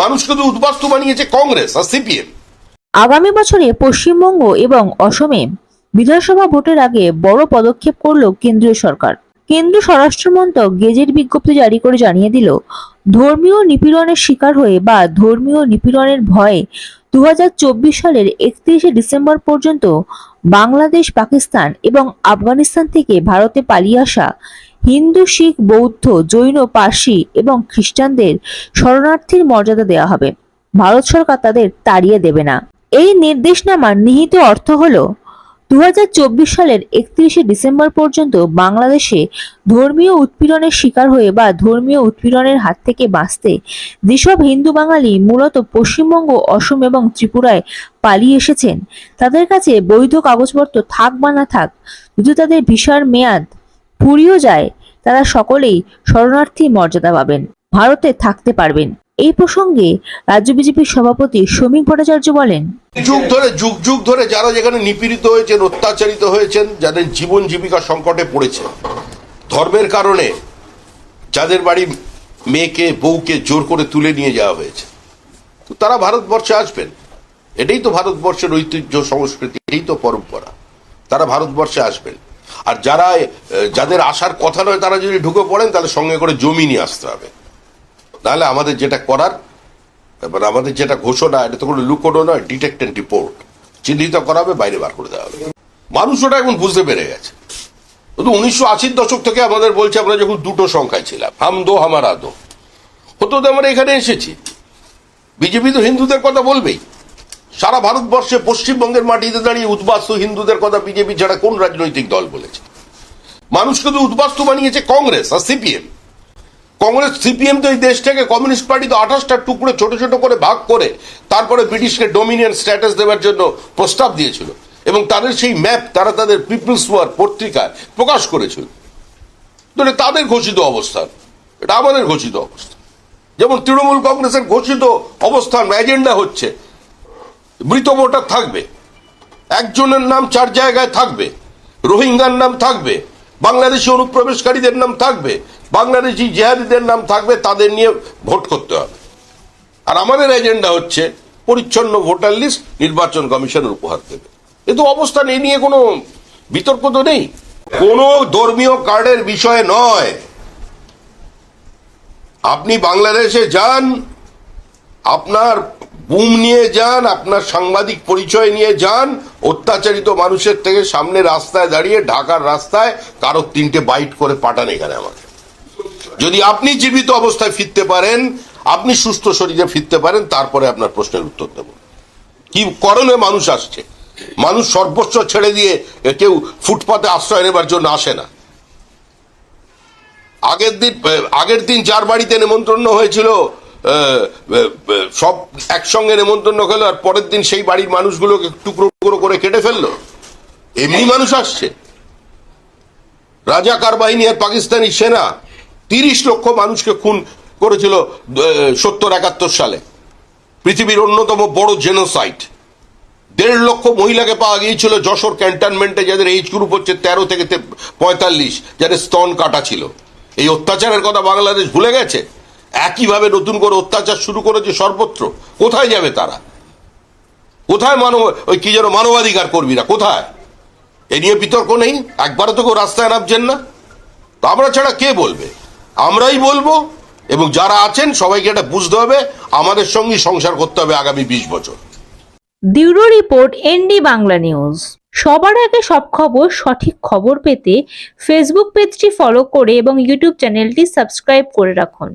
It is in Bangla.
মানুষকে তো উদ্বাস্তু বানিয়েছে কংগ্রেস আর সিপিএম। আগামী বছরে পশ্চিমবঙ্গ এবং অসমে বিধানসভা ভোটের আগে বড় পদক্ষেপ করল কেন্দ্রীয় সরকার। কেন্দ্রীয় স্বরাষ্ট্রমন্ত্রক গেজেট বিজ্ঞপ্তি জারি করে জানিয়ে দিল, ধর্মীয় নিপীড়নের শিকার হয়ে বা ধর্মীয় নিপীড়নের ভয়ে দু হাজার চব্বিশ সালের একত্রিশে ডিসেম্বর পর্যন্ত বাংলাদেশ, পাকিস্তান এবং আফগানিস্তান থেকে ভারতে পালিয়ে আসা হিন্দু, শিখ, বৌদ্ধ, জৈন, পার্সি এবং খ্রিস্টানদের শরণার্থীর মর্যাদা দেওয়া হবে। ভারত সরকার তাদের তাড়িয়ে দেবে না। এই নির্দেশনামার নিহিত অর্থ হল দু সালের একত্রিশে ডিসেম্বর পর্যন্ত বাংলাদেশে ধর্মীয় উৎপীড়নের শিকার হয়ে বা ধর্মীয় উৎপীড়নের হাত থেকে বাঁচতে যেসব হিন্দু বাঙালি মূলত পশ্চিমবঙ্গ, অসম এবং ত্রিপুরায় পালিয়ে এসেছেন, তাদের কাছে বৈধ কাগজপত্র থাক বা না থাক যদি তাদের ভিসার মেয়াদ ফুরিয়েও যায়, তারা সকলেই শরণার্থী মর্যাদা পাবেন, ভারতে থাকতে পারবেন। এই প্রসঙ্গে রাজ্য বিজেপির সভাপতি শ্রমিক ভট্টাচার্য বলেন, যুগ ধরে, যুগ যুগ ধরে যারা যেখানে নিপীড়িত হয়েছেন, অত্যাচারিত হয়েছেন, যাদের জীবন জীবিকা সংকটে পড়েছে, ধর্মের কারণে যাদের বাড়ি মেয়েকে, বউকে জোর করে তুলে নিয়ে যাওয়া হয়েছে। তো তারা ভারতবর্ষে আসবেন। এটাই তো ভারতবর্ষের ঐতিহ্য, সংস্কৃতি, এটাই তো পরম্পরা। তারা ভারতবর্ষে আসবেন। আর যারা যাদের আসার কথা নয়, তারা যদি ঢুকে পড়েন, তাহলে সঙ্গে করে জমি নিয়ে আসতে হবে। নাহলে আমাদের যেটা করার, এবার আমাদের যেটা ঘোষণা, এটা তো কোনো লুকোনো নয় ডিটেক্ট অ্যান্ড রিপোর্ট চিহ্নিত করা হবে বাইরে বার করে দেওয়া হবে। মানুষ ওটা এখন বুঝতে পেরে গেছে। কিন্তু উনিশশো আশির দশক থেকে আমাদের বলছে, আমরা যখন দুটো সংখ্যায় ছিলাম, হাম দো হামারা দো। হতো তো আমরা এখানে এসেছি। বিজেপি তো হিন্দুদের কথা বলবেই। সারা ভারতবর্ষে পশ্চিমবঙ্গের মাটিতে দাঁড়িয়ে উদ্বাস্তু হিন্দুদের কথা বিজেপি ছাড়া কোন রাজনৈতিক দল বলেছে? মানুষকে তো উদ্বাস্তু বানিয়েছে কংগ্রেস আর সিপিএম। কংগ্রেস, সিপিএম তো এই দেশটাকে কমিউনিস্ট পার্টি তো আঠাশটা টুকরো ছোট ছোট করে ভাগ করে তারপরে ব্রিটিশকে ডোমিনিয়ন স্ট্যাটাস দেওয়ার জন্য প্রস্তাব দিয়েছিল এবং তাদের সেই ম্যাপ, তারা তাদের পিপলস ওয়ার পত্রিকায় প্রকাশ করেছিল। তাদের ঘোষিত অবস্থান, এটা আমাদের ঘোষিত অবস্থান যেমন তৃণমূল কংগ্রেসের ঘোষিত অবস্থান, এজেন্ডা হচ্ছে মৃত ভোটার থাকবে। একজনের নাম চার জায়গায় থাকবে। রোহিঙ্গার নাম থাকবে। বাংলাদেশি অনুপ্রবেশকারীদের নাম থাকবে। বাংলাদেশি জেহাদিদের নাম থাকবে, তাদের নিয়ে ভোট করতে হবে। আর আমাদের এজেন্ডা হচ্ছে পরিচ্ছন্ন ভোটার লিস্ট নির্বাচন কমিশনের উপহার দেবে। এ তো অবস্থান, এ নিয়ে কোনো বিতর্ক তো নেই। কোনো ধর্মীয় কার্ডের বিষয় নয়। আপনি বাংলাদেশে যান, আপনার বুম নিয়ে যান, আপনার সাংবাদিক পরিচয় নিয়ে যান, অত্যাচারিত মানুষের থেকে সামনে রাস্তায় দাঁড়িয়ে, ঢাকার রাস্তায় কারও তিনটে বাইট করে পাঠান এখানে আমাকে। যদি আপনি জীবিত অবস্থায় ফিরতে পারেন, আপনি সুস্থ শরীরে ফিরতে পারেন, তারপরে আপনার প্রশ্নের উত্তর দেব। কি করণে মানুষ আসছে? মানুষ সর্বস্ব ছেড়ে দিয়ে কেউ ফুটপাতে আশ্রয় নেবার জন্য আসে না। আগের দিন আগের দিন যার বাড়িতে নেমন্ত্রণ হয়েছিল সব একসঙ্গে নেমন্তন্ন হলো আর পরের দিন সেই বাড়ির মানুষগুলোকে টুকরো টুকরো করে কেটে ফেলল। এমনি মানুষ আসছে। রাজাকার বাহিনী আর পাকিস্তানি সেনা তিরিশ লক্ষ মানুষকে খুন করেছিল সত্তর একাত্তর সালে। পৃথিবীর অন্যতম বড় জেনোসাইট দেড় লক্ষ মহিলাকে পাওয়া গিয়েছিল যশোর ক্যান্টনমেন্টে, যাদের এইজ গ্রুপ হচ্ছে তেরো থেকে পঁয়তাল্লিশ, যাদের স্তন কাটা ছিল। এই অত্যাচারের কথা বাংলাদেশ ভুলে গেছে? একইভাবে নতুন করে অত্যাচার শুরু করেছে সর্বত্র। কোথায় যাবে তারা? কোথায় মানব, ওই কি যেন মানবাধিকার কর্মীরা, কোথায়? এ নিয়ে বিতর্ক নেই, একবারও তো কেউ রাস্তায় নামছেন না। তো আমরা ছাড়া কে বলবে? আমরাই বলব, এবং যারা আছেন, সবাইকে এটা বুঝতে হবে, আমাদের সঙ্গে সংসার করতে হবে আগামী বিশ বছর। Bureau report, ND Bangla news. সবার আগে সব খবর, সঠিক খবর পেতে ফেসবুক পেজটি ফলো করে এবং ইউটিউব চ্যানেলটি সাবস্ক্রাইব করে রাখুন।